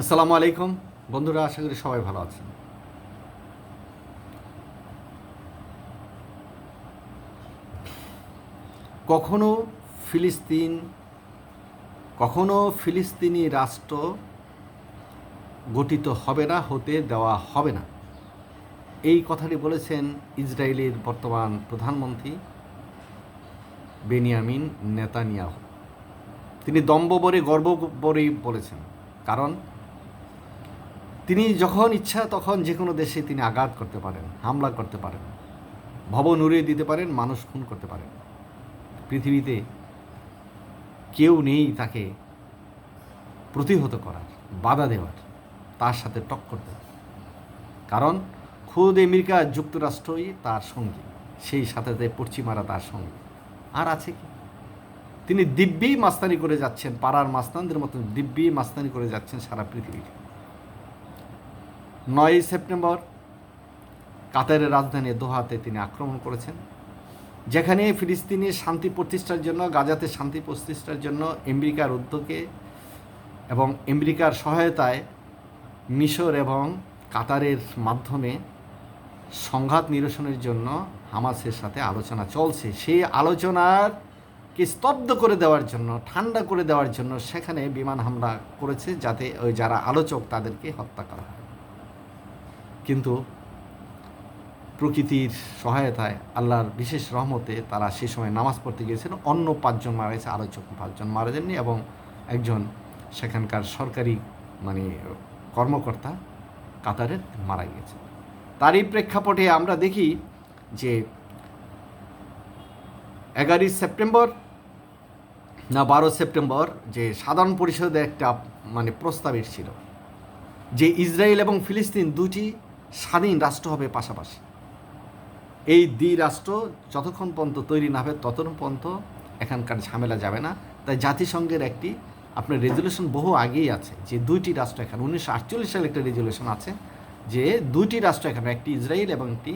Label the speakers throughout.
Speaker 1: আসসালামু আলাইকুম বন্ধুরা আশা করি সবাই ভালো আছেন কখনো ফিলিস্তিন কখনো ফিলিস্তিনি রাষ্ট্র গঠিত হবে না হতে দেওয়া হবে না এই কথাটি বলেছেন ইসরায়েলের বর্তমান প্রধানমন্ত্রী বেনিয়ামিন নেতানিয়াহ তিনি দম্ববরে বরে বলেছেন কারণ তিনি যখন ইচ্ছা তখন যে কোনো দেশে তিনি আঘাত করতে পারেন হামলা করতে পারেন ভবন উড়িয়ে দিতে পারেন মানুষ খুন করতে পারেন পৃথিবীতে কেউ নেই তাকে প্রতিহত করার বাধা দেওয়ার তার সাথে টক করতে কারণ খুদ আমেরিকা যুক্তরাষ্ট্রই তার সঙ্গী সেই সাথে পশ্চিমারা তার সঙ্গী আর আছে কি তিনি দিব্যেই মাস্তানি করে যাচ্ছেন পাড়ার মাস্তানদের মতন দিব্যেই মাস্তানি করে যাচ্ছেন সারা পৃথিবীতে নয়ই সেপ্টেম্বর কাতারের রাজধানী দোহাতে তিনি আক্রমণ করেছেন যেখানে ফিলিস্তিনি শান্তি প্রতিষ্ঠার জন্য গাজাতে শান্তি প্রতিষ্ঠার জন্য আমেরিকার উদ্যোগে এবং আমেরিকার সহায়তায় মিশর এবং কাতারের মাধ্যমে সংঘাত নিরসনের জন্য হামাসের সাথে আলোচনা চলছে সেই আলোচনার স্তব্ধ করে দেওয়ার জন্য ঠান্ডা করে দেওয়ার জন্য সেখানে বিমান হামলা করেছে যাতে ওই যারা আলোচক তাদেরকে হত্যা করা হয় কিন্তু প্রকৃতির সহায়তায় আল্লাহর বিশেষ রহমতে তারা সে সময় নামাজ পড়তে গিয়েছিল অন্য পাঁচজন মারা গেছে আরও পাঁচজন মারা যাননি এবং একজন সেখানকার সরকারি মানে কর্মকর্তা কাতারের মারা গিয়েছে তারই প্রেক্ষাপটে আমরা দেখি যে এগারোই সেপ্টেম্বর না বারো সেপ্টেম্বর যে সাধারণ পরিষদে একটা মানে প্রস্তাব এসেছিল যে ইসরায়েল এবং ফিলিস্তিন দুটি স্বাধীন রাষ্ট্র হবে পাশাপাশি এই দ্বি রাষ্ট্র যতক্ষণ পর্যন্ত তৈরি না হবে ততক্ষণ পর্যন্ত এখানকার ঝামেলা যাবে না তাই জাতিসংঘের একটি আপনার রেজুলেশন বহু আগেই আছে যে দুইটি রাষ্ট্র এখানে উনিশশো আটচল্লিশ সালে একটা রেজুলেশন আছে যে দুইটি রাষ্ট্র এখানে একটি ইসরায়েল এবং একটি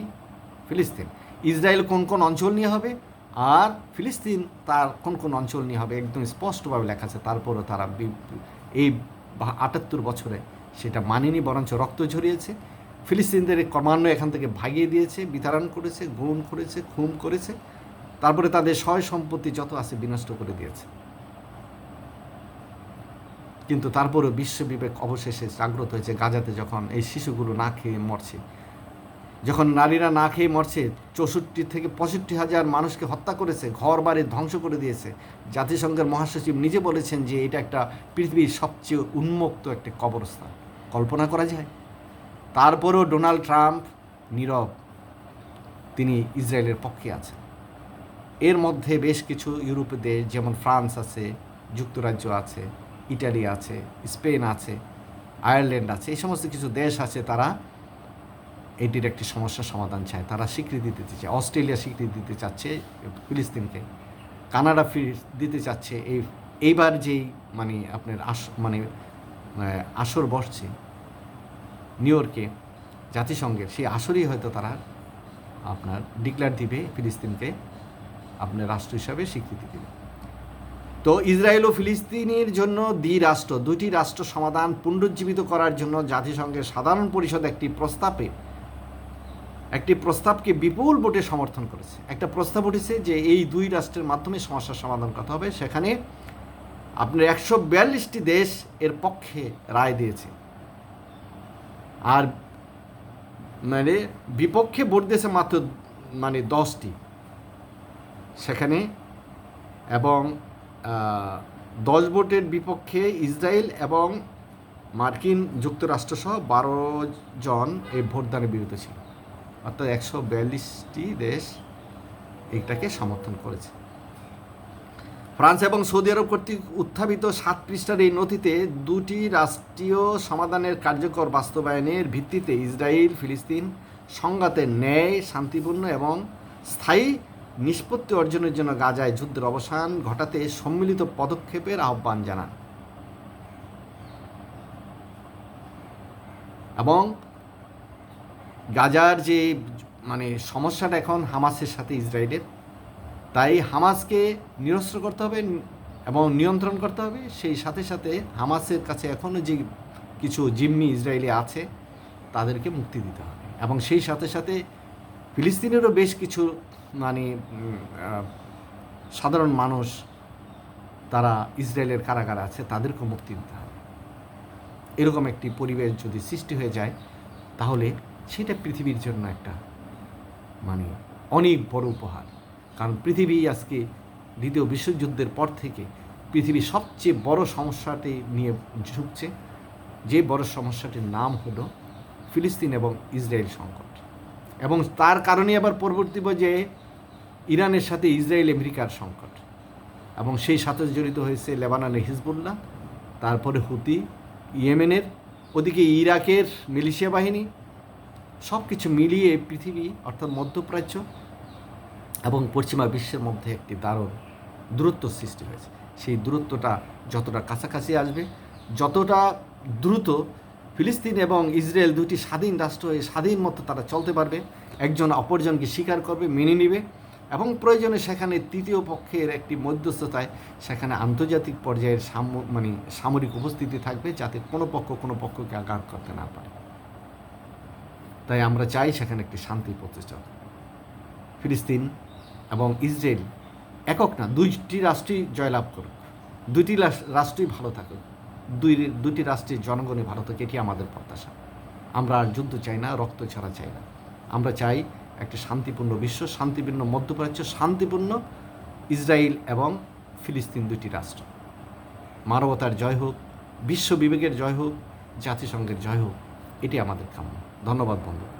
Speaker 1: ফিলিস্তিন ইসরায়েল কোন কোন অঞ্চল নিয়ে হবে আর ফিলিস্তিন তার কোন কোন অঞ্চল নিয়ে হবে একদম স্পষ্টভাবে লেখা আছে তারপরও তারা এই আটাত্তর বছরে সেটা মানেনি বরঞ্চ রক্ত ঝরিয়েছে ফিলিস্তিনদের ক্রমান্বয়ে এখান থেকে ভাগিয়ে দিয়েছে বিতাড়ন করেছে গুণ করেছে খুন করেছে তারপরে তাদের সয় সম্পত্তি যত আছে বিনষ্ট করে দিয়েছে কিন্তু তারপরেও বিশ্ববিবেক অবশেষে জাগ্রত হয়েছে গাজাতে যখন এই শিশুগুলো না খেয়ে মরছে যখন নারীরা না খেয়ে মরছে চৌষট্টি থেকে পঁয়ষট্টি হাজার মানুষকে হত্যা করেছে ঘর বাড়ি ধ্বংস করে দিয়েছে জাতিসংঘের মহাসচিব নিজে বলেছেন যে এটা একটা পৃথিবীর সবচেয়ে উন্মুক্ত একটি কবরস্থান কল্পনা করা যায় তারপরেও ডোনাল্ড ট্রাম্প নীরব তিনি ইসরায়েলের পক্ষে আছেন এর মধ্যে বেশ কিছু ইউরোপীয় দেশ যেমন ফ্রান্স আছে যুক্তরাজ্য আছে ইটালি আছে স্পেন আছে আয়ারল্যান্ড আছে এই সমস্ত কিছু দেশ আছে তারা এটির একটি সমস্যার সমাধান চায় তারা স্বীকৃতি দিতে চায় অস্ট্রেলিয়া স্বীকৃতি দিতে চাচ্ছে ফিলিস্তিনকে কানাডা ফির দিতে চাচ্ছে এই এইবার যেই মানে আপনার আস মানে আসর বসছে নিউ ইয়র্কে জাতিসংঘের সেই আসরেই হয়তো তারা আপনার ডিক্লার দিবে ফিলিস্তিনকে আপনার রাষ্ট্র হিসাবে স্বীকৃতি দেবে তো ইসরায়েল ও ফিলিস্তিনের জন্য দ্বি রাষ্ট্র দুটি রাষ্ট্র সমাধান পুনরুজ্জীবিত করার জন্য জাতিসংঘের সাধারণ পরিষদ একটি প্রস্তাবে একটি প্রস্তাবকে বিপুল ভোটে সমর্থন করেছে একটা প্রস্তাব উঠেছে যে এই দুই রাষ্ট্রের মাধ্যমে সমস্যার সমাধান করতে হবে সেখানে আপনার একশো বিয়াল্লিশটি দেশ এর পক্ষে রায় দিয়েছে আর মানে বিপক্ষে ভোট দিয়েছে মাত্র মানে দশটি সেখানে এবং দশ ভোটের বিপক্ষে ইসরায়েল এবং মার্কিন যুক্তরাষ্ট্রসহ বারো জন এই ভোটদানের বিরুদ্ধে ছিল অর্থাৎ একশো বিয়াল্লিশটি দেশ এটাকে সমর্থন করেছে ফ্রান্স এবং সৌদি আরব কর্তৃক উত্থাপিত সাত পৃষ্ঠার এই নথিতে দুটি রাষ্ট্রীয় সমাধানের কার্যকর বাস্তবায়নের ভিত্তিতে ইসরায়েল ফিলিস্তিন সংঘাতের ন্যায় শান্তিপূর্ণ এবং স্থায়ী নিষ্পত্তি অর্জনের জন্য গাজায় যুদ্ধের অবসান ঘটাতে সম্মিলিত পদক্ষেপের আহ্বান জানান এবং গাজার যে মানে সমস্যাটা এখন হামাসের সাথে ইসরায়েলের তাই হামাসকে নিরস্ত্র করতে হবে এবং নিয়ন্ত্রণ করতে হবে সেই সাথে সাথে হামাসের কাছে এখনও যে কিছু জিম্মি ইসরায়েলি আছে তাদেরকে মুক্তি দিতে হবে এবং সেই সাথে সাথে ফিলিস্তিনেরও বেশ কিছু মানে সাধারণ মানুষ তারা ইসরায়েলের কারাগারে আছে তাদেরকেও মুক্তি দিতে হবে এরকম একটি পরিবেশ যদি সৃষ্টি হয়ে যায় তাহলে সেটা পৃথিবীর জন্য একটা মানে অনেক বড় উপহার কারণ পৃথিবী আজকে দ্বিতীয় বিশ্বযুদ্ধের পর থেকে পৃথিবীর সবচেয়ে বড় সমস্যাটি নিয়ে ঝুঁকছে যে বড় সমস্যাটির নাম হলো ফিলিস্তিন এবং ইসরায়েল সংকট এবং তার কারণে আবার পরবর্তী যে ইরানের সাথে ইসরায়েল আমেরিকার সংকট এবং সেই সাথে জড়িত হয়েছে লেবাননের হিজবুল্লাহ তারপরে হুতি ইয়েমেনের ওদিকে ইরাকের মিলিশিয়া বাহিনী সব কিছু মিলিয়ে পৃথিবী অর্থাৎ মধ্যপ্রাচ্য এবং পশ্চিমা বিশ্বের মধ্যে একটি দারুণ দূরত্ব সৃষ্টি হয়েছে সেই দূরত্বটা যতটা কাছাকাছি আসবে যতটা দ্রুত ফিলিস্তিন এবং ইসরায়েল দুটি স্বাধীন রাষ্ট্র এই স্বাধীন মতো তারা চলতে পারবে একজন অপরজনকে স্বীকার করবে মেনে নিবে এবং প্রয়োজনে সেখানে তৃতীয় পক্ষের একটি মধ্যস্থতায় সেখানে আন্তর্জাতিক পর্যায়ের সাম মানে সামরিক উপস্থিতি থাকবে যাতে কোনো পক্ষ কোনো পক্ষকে আঘাত করতে না পারে তাই আমরা চাই সেখানে একটি শান্তি প্রতিষ্ঠা ফিলিস্তিন এবং ইসরায়েল একক না দুইটি রাষ্ট্রই জয়লাভ করুক দুইটি রাষ্ট্রই ভালো থাকুক দুই দুটি রাষ্ট্রের জনগণই ভালো থাকে এটি আমাদের প্রত্যাশা আমরা আর যুদ্ধ চাই না রক্ত ছাড়া চাই না আমরা চাই একটি শান্তিপূর্ণ বিশ্ব শান্তিপূর্ণ মধ্যপ্রাচ্য শান্তিপূর্ণ ইসরায়েল এবং ফিলিস্তিন দুটি রাষ্ট্র মানবতার জয় হোক বিশ্ব বিবেকের জয় হোক জাতিসংঘের জয় হোক এটি আমাদের কাম্য ধন্যবাদ বন্ধু